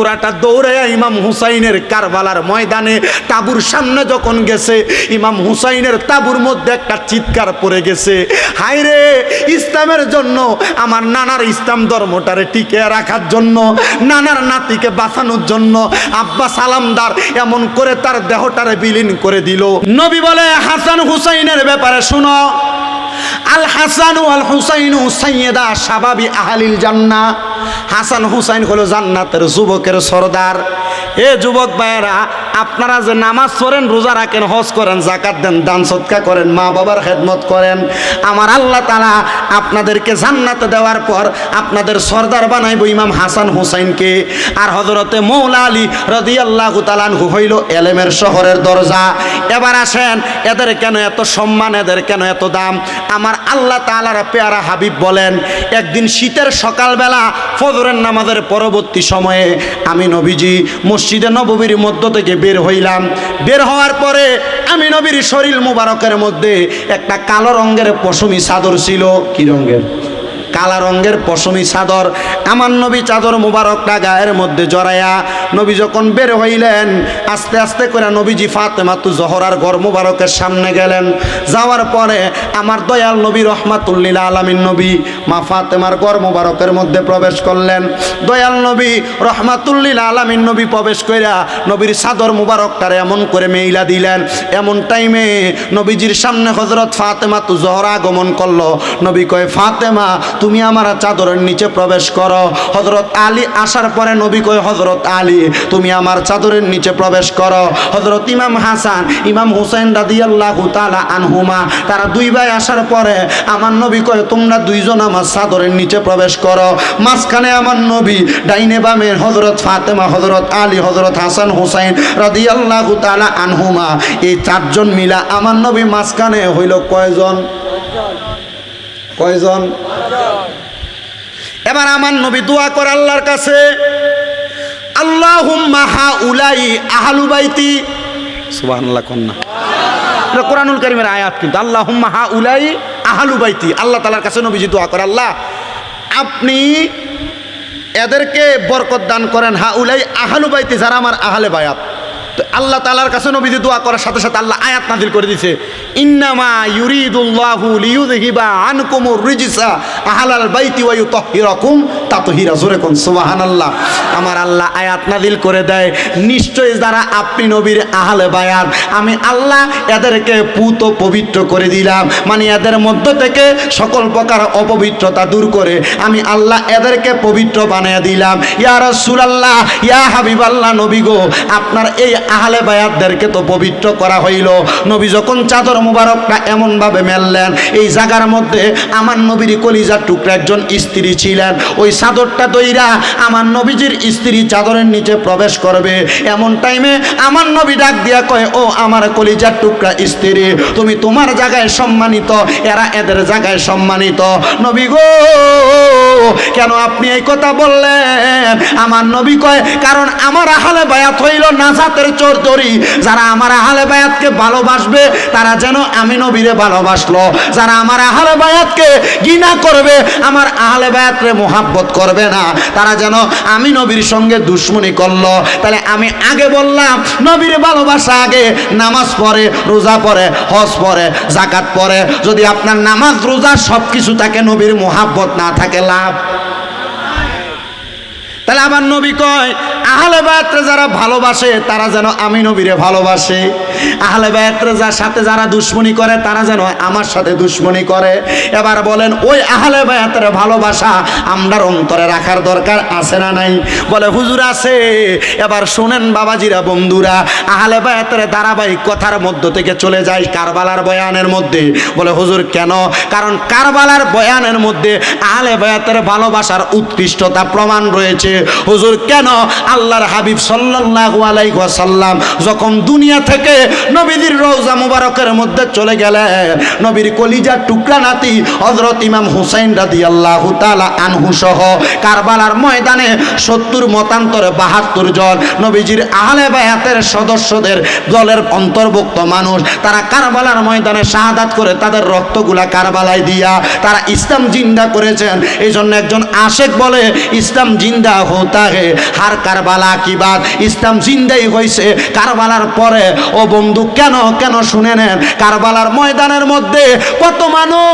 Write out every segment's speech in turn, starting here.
পুরাটা দৌড়ে ইমাম হুসাইনের কারবালার ময়দানে তাবুর সামনে যখন গেছে, ইমাম হুসাইনের তাবুর মধ্যে একটা চিৎকার পড়ে গেছে। হায়রে ইসলামের জন্য, আমার নানার ইসলাম ধর্মটারে টিকে রাখার জন্য, নানার নাতিকে বাঁচানোর জন্য, আব্বা সালামদার এমন করে তার দেহটারে বিলীন করে দিল। নবী বলে, হাসান হুসাইনের ব্যাপারে শুনো। আল হাসান আল হুসাইন সাইয়েদা সাবাবি আহালিল জান্না। হাসান হুসাইন হলো জান্নাতের যুবকের সর্দার। এ যুবক ভাইয়েরা, আপনারা যে নামাজ পড়েন, রোজা রাখেন, হজ করেন জাকাত দেন, দান সৎকা করেন, মা বাবার খেদমত করেন, আমার আল্লাহ তালা আপনাদেরকে জান্নাতে দেওয়ার পর আপনাদের সর্দার বানাইব ইমাম হাসান হুসাইনকে। আর হজরতে মৌলা আলী রদি আল্লাহ তালানহু হইল এলেমের শহরের দরজা। এবার আসেন, এদের কেন এত সম্মান, এদের কেন এত দাম? আমার আল্লাহ তালার পেয়ারা হাবিব বলেন, একদিন শীতের সকালবেলা ফজরের নামাজের পরবর্তী সময়ে আমি নবীজি মসজিদে নববীর মধ্য থেকে বের হইলাম। বের হওয়ার পরে আমি নবীর শরীর মুবারকের মধ্যে একটা কালো রঙের পশমি চাদর ছিল। কি রঙের? কালা রঙের পশমি চাদর আমার নবী চাদর মুবারকটা গায়ের মধ্যে জড়াইয়া নবী যখন বের হইলেন, আস্তে আস্তে করে নবীজি ফাতেমাতু জহরার ঘর মুবারকের সামনে গেলেন। যাওয়ার পরে আমার দয়াল নবী রহমাতুল্লিল আলমিন নবী মা ফাতেমার ঘর মুবারকের মধ্যে প্রবেশ করলেন। দয়াল নবী রহমাতুল্লিল আলমিন নবী প্রবেশ কইরা নবীর চাদর মুবারকটারে এমন করে মেইলা দিলেন। এমন টাইমে নবীজির সামনে হজরত ফাতেমা তু জহরা আগমন করল। নবী কয়, ফাতেমা তুমি আমার চাদরের নিচে প্রবেশ করো। হজরত আলী আসার পরে নবী কয় হজরত আলী, তুমি আমার চাদরের নিচে প্রবেশ করো। হজরত ইমাম হাসান, ইমাম হুসাইন আল্লাহ তালা আনহুমা, তারা দুই ভাই আসার পরে আমার নবী কয়, তোমরা দুইজন আমার চাদরের নিচে প্রবেশ করো। মাঝখানে আমার নবী ডাইনে বামে হজরত ফাতেমা হজরত আলী হজরত হাসান হুসাইন রাদি আল্লাহ তালা আনহুমা, এই চারজন মিলা আমার নবী মাঝখানে হইল কয়জন? কয়জন? এবার আমার নবী দোয়া করে আল্লাহর কাছে, আল্লাহুম্মা হা উলাই আহলু বাইতি। সুবহানাল্লাহ কন্যা এটা কোরআনুল কারিমের আয়াত কিন্তু, আল্লাহুম্মা হা উলাই আহলু বাইতি। আল্লাহ তাআলার কাছে নবীজি দোয়া করে, আল্লাহ, আপনি এদেরকে বরকত দান করেন হা উলাই আহলু বাইতি, যারা আমার আহলে বায়াত। আল্লাহ তালার কাছে নবীজি দোয়া করার সাথে সাথে আল্লাহ আয়াত নাজিল করে দিছে ইন্নামা ইউরিদুল্লাহু লিয়ুযহিবা আনকুমুর রিজসা আহলাল বাইতি ওয়া ইউতাহহিরাকুম তাতহীরা। জোরে কোন সুবহানাল্লাহ। আমার আল্লাহ আয়াত নাজিল করে দেয়, নিশ্চয়ই যারা আপনি নবীর আহলে বায়াত, আমি আল্লাহ এদেরকে পুত পবিত্র করে দিলাম মানে এদের মধ্য থেকে সকল প্রকার অপবিত্রতা দূর করে আমি আল্লাহ এদেরকে পবিত্র বানিয়ে দিলাম। ইয়া রাসূলুল্লাহ, ইয়া হাবিবাল্লাহ নবী গো, আপনার এই আহলে বায়াতদেরকে তো পবিত্র করা হইল। নবী যখন চাদর মুবারকটা এমনভাবে মেললেন, এই জায়গার মধ্যে আমার নবীর কলিজার টুকরা একজন স্ত্রী ছিলেন। ওই চাদরটা দইরা আমার নবীজির স্ত্রী চাদরের নিচে প্রবেশ করবে। এমন টাইমে আমার নবী ডাক দিয়া কয়, ও আমার কলিজার টুকরা স্ত্রী, তুমি তোমার জায়গায় সম্মানিত, এরা এদের জায়গায় সম্মানিত। নবী গো কেন আপনি এই কথা বললেন? আমার নবী কয়, কারণ আমার আহলে বায়াত হইল নাজাতের চোরতরি যারা আমার আহলে বায়াতকে ভালোবাসবে, তারা যেন আমি নবীরে ভালোবাসলো। যারা আমার আহলে বায়াতকে ঘৃণা করবে, আমার আহলে বায়াতরে মোহাব্বত করবে না। তারা যেন আমি নবীর সঙ্গে দুশ্মনী করল। তাহলে আমি আগে বললাম, নবীর ভালোবাসা আগে, নামাজ পড়ে, রোজা পড়ে, হজ পড়ে জাকাত পড়ে। যদি আপনার নামাজ, রোজা সব কিছু থাকে, নবীর মোহাব্বত না থাকে, লাভ তাহলে আমার নবী কয় আহলে বায়াত্রে যারা ভালোবাসে, তারা যেন আমি নবীরে ভালোবাসে। আহলে বায়াত্রে যার সাথে যারা দুশ্মনী করে, তারা যেন আমার সাথে দুশ্মনী করে। এবার বলেন, ওই আহলে বায়াতের ভালোবাসা আমরার অন্তরে রাখার দরকার আছে না নাই? বলে, হুজুর আছে। এবার শোনেন বাবাজিরা, বন্ধুরা, আহলে বায়াতের ধারাবাহিক কথার মধ্য থেকে চলে যায় কারবালার বয়ানের মধ্যে। বলে, হুজুর, কেন? কারণ কারবালার বয়ানের মধ্যে আহলে বায়াতের ভালোবাসার উৎকৃষ্টতা প্রমাণ রয়েছে। হুজুর, কেন? আল্লাহর হাবিব সাল্লাল্লাহু আলাইহি ওয়াসাল্লাম যখন দুনিয়া থেকে নবীদের রওজা মুবারকের মধ্যে চলে গেলেন নবীর কলিজার টুকরা নাতি হযরত ইমাম হুসাইন রাদিয়াল্লাহু তাআলা আনহু সহ কারবালার ময়দানে 70 মতান্তরে 72 জন নবীজির আহলে বায়াতের সদস্যদের দলের অন্তর্ভুক্ত মানুষ, তারা কারবালার ময়দানে শাহাদাত করে তাদের রক্তগুলা কারবালায় দিয়া তারা ইসলাম জিন্দা করেছেন। এই জন্য একজন আশেক বলে, ইসলাম জিন্দা হোতা হে হার কারবালা কারবালা কি বাদ ইসলাম জিন্দাই হয়েছে কারবালার পরে, ও বন্ধু, কেন কেন শুনে নেন? কারবালার ময়দানের মধ্যে কত মানুষ?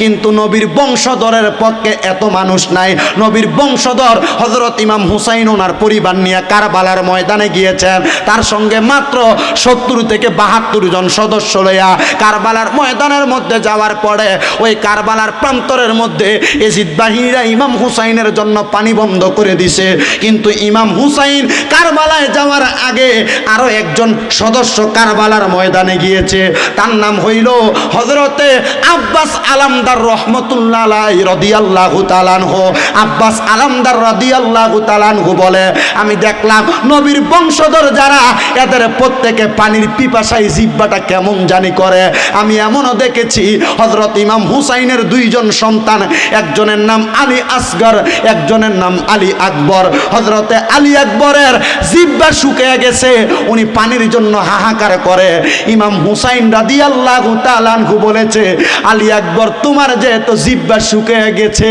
কিন্তু নবীর বংশধরের পক্ষে এত মানুষ নাই। নবীর বংশধর হজরত ইমাম হুসাইন ওনার পরিবার নিয়ে কারবালার ময়দানে গিয়েছেন। তার সঙ্গে মাত্র সত্তর থেকে বাহাত্তর জন সদস্য লইয়া কারবালার ময়দানের মধ্যে যাওয়ার পরে, ওই কারবালার প্রান্তরের মধ্যে এজিদ বাহিনীরা ইমাম হুসাইনের জন্য পানি বন্ধ করে দিছে। কিন্তু ইমাম হুসাইন কারবালায় যাওয়ার আগে আরও একজন সদস্য কারবালার ময়দানে গিয়েছে। তার নাম হইল হজরতে আব্বাস আলামদার রহমতুল্লাহ রদিয়াল্লাহু তালানহু আব্বাস আলামদার রদিয়াল্লাহু তালানহু বলে, আমি দেখলাম নবীর বংশধর যারা, এদের প্রত্যেকে পানির পিপাসায় জিব্বাটা কেমন জানি করে। আমি এমনও দেখেছি হজরত ইমাম হুসাইনের দুইজন সন্তান, একজনের নাম আলী আসগর, একজনের নাম আলী আকবর হজরতে আলী আকবরের জিব্বা শুকিয়ে গেছে। উনি পানির জন্য হাহাকার করে। ইমাম হুসাইন রাদি আল্লাহ তালানহু বলেছে, আলী আকবর, তোমার যেহেতু জিব্বা শুকিয়ে গেছে,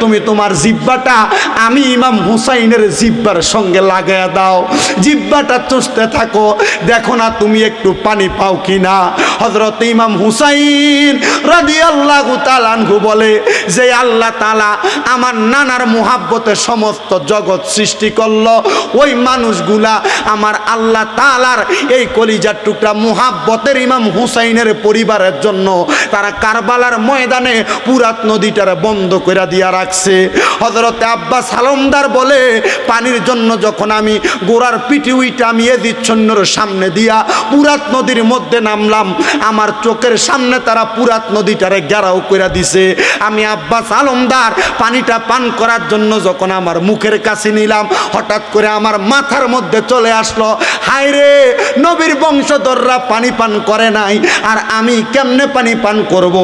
তুমি তোমার জিব্বাটা আমি ইমাম হুসাইনের জিব্বার সঙ্গে লাগাইয়া দাও। জিব্বাটা চুষতে থাকো। দেখো না তুমি একটু পানি পাও কিনা। হজরত ইমাম হুসাইন রাদি আল্লাহ তালানহু বলে, যে আল্লাহ তালা আমার নানার মুহাব্বতে সমস্ত জগৎ সৃষ্টি করল। ওই মানুষগুলা আমার আল্লাহ তালার এই কলিজার টুকরা মুহাব্বতের ইমাম হুসাইনের পরিবারের জন্য তারা কারবালার ময়দানে পুরাত নদীটারে বন্ধ করে দিয়া রাখছে। হজরতে আব্বাস হালমদার বলে, পানির জন্য যখন আমি গোড়ার পিটি উইটা আমি এদিচ্ছন্নর সামনে দিয়া পুরাত নদীর মধ্যে নামলাম, আমার চোখের সামনে তারা পুরাত নদীটারে গেরাও করে দিছে। আমি আব্বাস আলমদার পানিটা পান করার জন্য যখন আমার মুখের কাছে নিলাম, হঠাৎ করে আমার মাথার মধ্যে চলে আসলো হায় রে নবীর বংশধররা পানি পান করে নাই, আর আমি কেমনে পানি পান করব।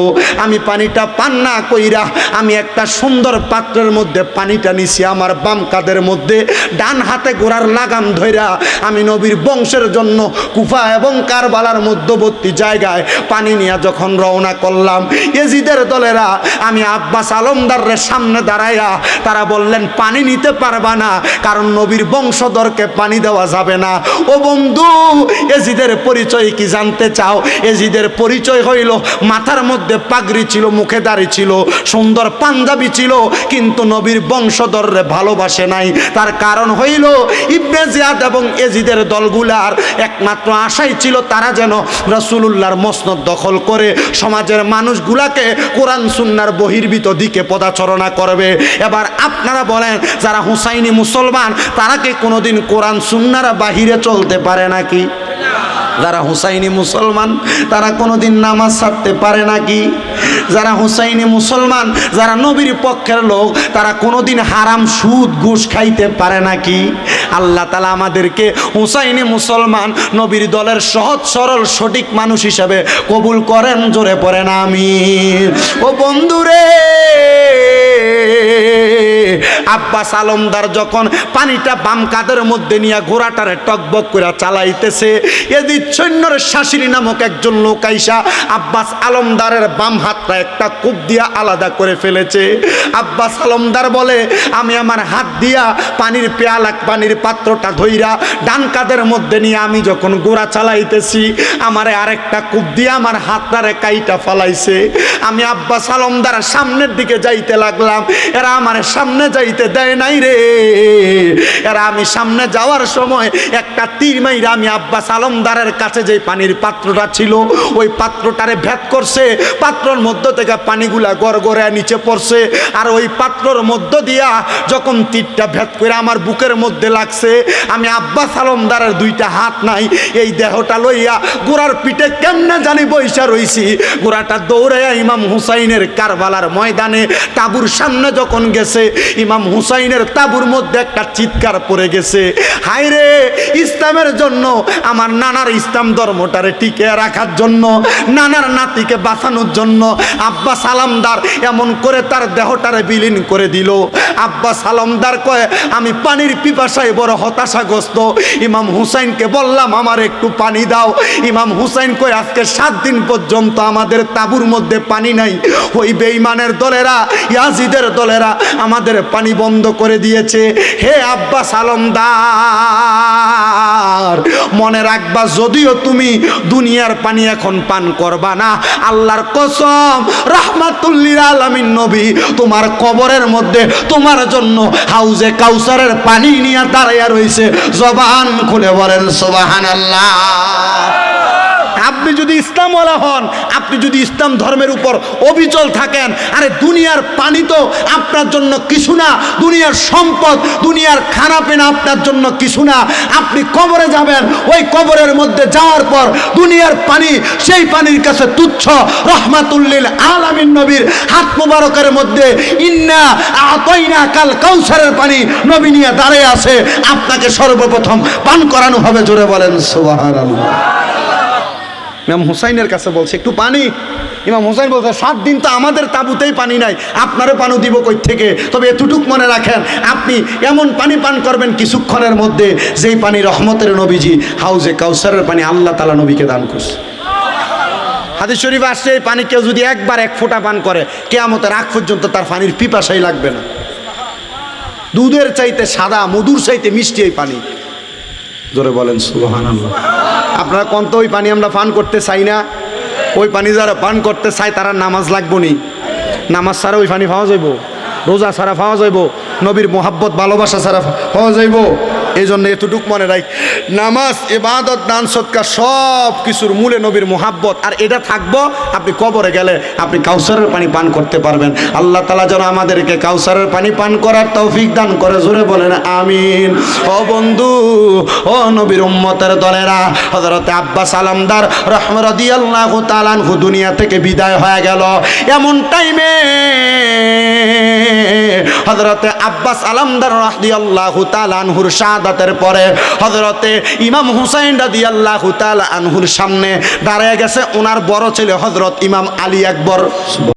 আমি পানিটা পান না কইরা আমি একটা সুন্দর পাত্রের মধ্যে পানিটা নিছি, আমার বাম কাদের মধ্যে, ডান হাতে গোড়ার লাগাম ধইরা আমি নবীর বংশের জন্য কুফা এবং কারবালার মধ্যবর্তী জায়গায় পানি নিয়ে যখন রওনা করলাম এজিদের দলেরা আমি আব্বাস আলমদারের সামনে দাঁড়াইয়া তারা বললেন, পানি নিতে পারবা না, কারণ নবীর বংশধরকে পানি দেওয়া যাবে না। ও বন্ধু, এজিদের পরিচয় কি জানতে চাও? এজিদের পরিচয় হইল, মাথার মধ্যে পাগড়ি ছিল, মুখে দাড়ি ছিল, সুন্দর পাঞ্জাবি ছিল, কিন্তু নবীর বংশধররে ভালোবাসে নাই। তার কারণ হইল, ইবনে জিয়াদ এবং এজিদের দলগুলার একমাত্র আশাই ছিল তারা যেন রসুলুল্লাহর মসনদ দখল করে। সমাজের মানুষগুলাকে কোরআন, সুন্নার বহির্ভূত দিকে পদাচরণা করবে। এবার আপনারা বলেন যারা হুসাইনি মুসলমান, তারা কি কোনোদিন কোরআন সুন্নার বাহিরে চলতে পারে নাকি? যারা হুসাইনি মুসলমান, তারা কোনোদিন নামাজ ছাড়তে পারে নাকি? যারা হুসাইনি মুসলমান, যারা নবীর পক্ষের লোক, তারা কোনোদিন হারাম সুদ, ঘুষ খাইতে পারে নাকি? আল্লাহ তালা আমাদেরকে হুসাইনি মুসলমান, নবীর দলের সহজ, সরল, সঠিক মানুষ হিসাবে কবুল করেন, জোরে পড়েন আমি ও বন্ধুরে আব্বাস আলমদার যখন পানিটা বাম কাদের মধ্যে নিয়ে ঘোড়াটারে টকবক করে চালাইতেছে, এদিক সৈন্যর শাশুড়ি নামক একজন লোক আইসা আব্বাস আলমদারের বাম হাতটা একটা কূপ দিয়া আলাদা করে ফেলেছে। আব্বাস আলমদার বলে, আমি আমার হাত দিয়া পানির পেয়ালা পানির পাত্রটা ধইরা ডান কাদের মধ্যে নিয়ে আমি যখন গোড়া চালাইতেছি, আমারে আরেকটা কূপ দিয়ে আমার হাতটারে কাইটা ফালাইছে। আমি আব্বাস আলমদার সামনের দিকে যাইতে লাগলাম, এরা আমার সামনে যাইতে দেয় নাই রে। এরা আমি সামনে যাওয়ার সময় একটা তীর মাইরা আমি আব্বাস আলমদারের কাছে যে পানির পাত্রটা ছিল, ওই পাত্রটারে ভেদ করছে। পাত্রর মধ্য থেকে পানিগুলা গড় গড়ে নিচে পড়ছে আর ওই পাত্রর মধ্য দিয়া যখন তীরটা ভেদ করে আমার বুকের মধ্যে লাগছে, আমি আব্বাস আলমদারের দুইটা হাত নাই, এই দেহটা লইয়া গোড়ার পিঠে কেমনে জানি বৈশা রইছি। গোড়াটা দৌড়াইয়া ইমাম হুসাইনের কারবালার ময়দানে তাবুর সামনে যখন গেছে, ইমাম হুসাইনের তাবুর মধ্যে একটা চিৎকার পড়ে গেছে। হায় রে ইসলামের জন্য, আমার নানার ইসলাম ধর্মটারে টিকে রাখার জন্য, নানার নাতিকে বাঁচানোর জন্য, আব্বা সালামদার এমন করে তার দেহটারে বিলীন করে দিল। আব্বা সালামদার কয়ে, আমি পানির পিপাসায় বড় হতাশাগ্রস্ত। ইমাম হুসাইনকে বললাম, আমার একটু পানি দাও। ইমাম হুসাইন কয়ে, আজকে সাত দিন পর্যন্ত আমাদের তাবুর মধ্যে পানি নাই। ওই বেঈমানের দলেরা, ইয়াজিদের দলেরা আমাদের পানি বন্ধ করে দিয়েছে। হে আব্বা সালমদার মনে রাখবা, যদিও তুমি দুনিয়ার পানি এখন পান করবা না, আল্লাহর কসম রহমাতুল্লিল আলামিন নবী, তোমার কবরের মধ্যে তোমার জন্য হাউজে কাউসারের পানি নিয়ে দাঁড়াইয়া রয়েছে জবান খুলে বলেন সোবাহান আল্লাহ আপনি যদি ইসলামওয়ালা হন, আপনি যদি ইসলাম ধর্মের উপর অবিচল থাকেন, আরে দুনিয়ার পানি তো আপনার জন্য কিছু না, দুনিয়ার সম্পদ, দুনিয়ার খানা পেনা আপনার জন্য কিছু না। আপনি কবরে যাবেন, ওই কবরের মধ্যে যাওয়ার পর দুনিয়ার পানি, সেই পানির কাছে তুচ্ছ, রহমাতুল্লিল আলামিন নবীর হাত মুবারকের মধ্যে ইন্না আতইনা কাল কাউসারের পানি নবী নিয়ে দাঁড়িয়ে আছে। আপনাকে সর্বপ্রথম পান করানো হবে, জোরে বলেন, সুবহানাল্লাহ। ইমাম হুসাইনের কাছে বলছে, একটু পানি। ইমাম হুসাইন বলছে, সাত দিন তো আমাদের তাবুতেই পানি নাই, আপনারও পানি দিব কই থেকে তবে এতটুক মনে রাখেন, আপনি এমন পানি পান করবেন কিছুক্ষণের মধ্যে যেই পানি রহমতের নবীজি, হাউজে কাউসারের পানি আল্লাহ তালা নবীকে দান করছে। হাদিস শরীফ আসছে, এই পানি কেউ যদি একবার এক ফোঁটা পান করে, কেয়ামতের আগ পর্যন্ত তার পানির পিপাসাই লাগবে না। দুধের চাইতে সাদা, মধুর চাইতে মিষ্টি এই পানি। জোরে বলেন, সুবহানাল্লাহ। আপনারা কোন তো ওই পানি আমরা পান করতে চাই না? ওই পানি যারা পান করতে চাই তারা নামাজ লাগবো নি। নামাজ ছাড়া ওই পানি পাওয়া যাইব। রোজা ছাড়া পাওয়া যাইব। নবীর মোহাব্বত, ভালোবাসা ছাড়া পাওয়া যাইব। এই জন্য এতটুক মনে রাখ। নামাজ এবাদত দান, সৎকার সব কিছুর মূলে নবীর মোহাব্বত। আর এটা থাকব, আপনি কবরে গেলে আপনি কাউসারের পানি পান করতে পারবেন। আল্লাহ তালা যেন আমাদেরকে কাউসারের পানি পান করার তৌফিক দান করে। জোরে বলেন, আমিন। ও বন্ধু, ও নবীর উম্মতের দলেরা হজরতে আব্বাস আলমদার রহমরদি আল্লাহ তালানহু দুনিয়া থেকে বিদায় হয়ে গেল। এমন টাইমে হজরতে আব্বাস আলমদার রাহদি আল্লাহ তালানহুর শাহাদাতের পরে হজরতে ইমাম হুসাইন রাদি আল্লাহ তালানহুর সামনে দাঁড়িয়ে গেছে। ওনার বড় ছেলে হজরত ইমাম আলী আকবর।